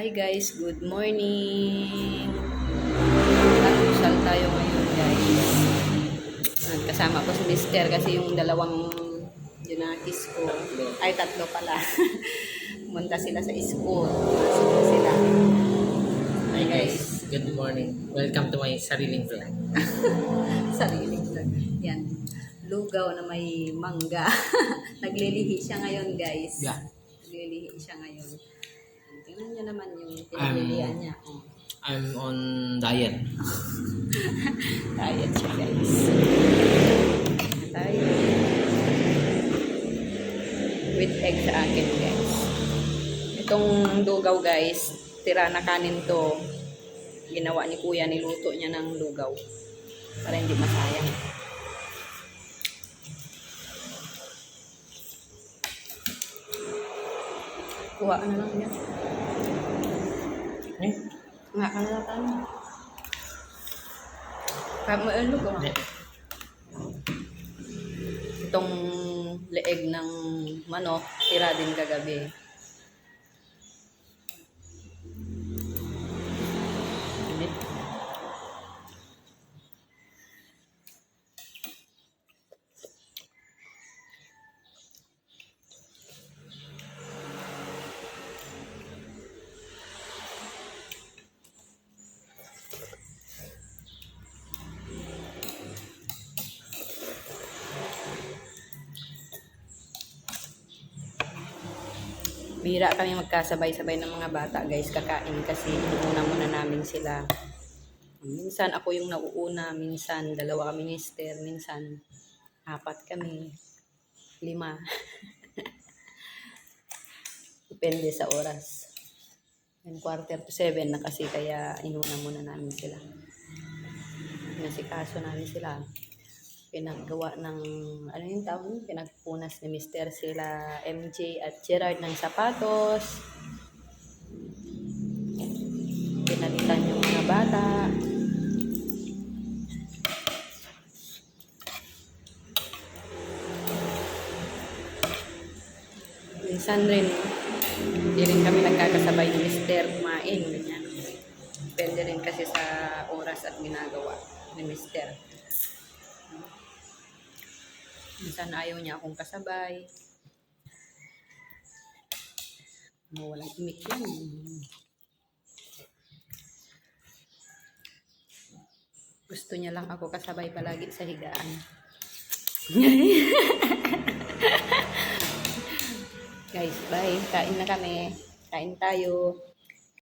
Hi guys, good morning. Nagusal tayo ngayon guys. Kasama ko si Mister kasi yung dalawang junakis ko. Ay, tatlo pala. Pumunta sila sa school. Pumunta sila. Hi guys, good morning. Welcome to my sariling vlog. Sariling vlog. Yan. Lugaw na may mangga. Naglilihi siya ngayon guys. Yeah. Naglilihi siya ngayon. Tingnan niyo naman yung pinaglilihan niya. Oh. I'm on diet. Diet siya, guys. Tayo. With egg sa akin, guys. Itong lugaw, guys, tira na kanin to. Ginawa ni kuya, niluto niya ng lugaw. Para hindi masayang. Kuha ka na lang yan. Eh? Nga ka na lang tayo. Kaya mo ano ko? Hindi. Itong leeg ng manok, tira din kagabi. Bira kami magkasabay-sabay ng mga bata guys kakain kasi inuuna muna namin sila. Minsan ako yung nauuna, minsan dalawa kami ni Esther, minsan apat kami, lima. Depende sa oras. And quarter to seven na kasi kaya inuna muna namin sila. Nasikaso namin sila pinaggawa ng, ano yung tawag? Pinagpunas ni Mr. sila MJ at Gerard ng sapatos. Pinalitan yung mga bata. Minsan rin, hindi rin kami nagkakasabay ni Mr. kumain. Ganyan. Depende rin kasi sa oras at ginagawa ni Mr. Minsan ayaw niya akong kasabay. No, walang imik yan. Gusto niya lang ako kasabay palagi sa higaan. Guys, bye. Kain na kami. Kain tayo.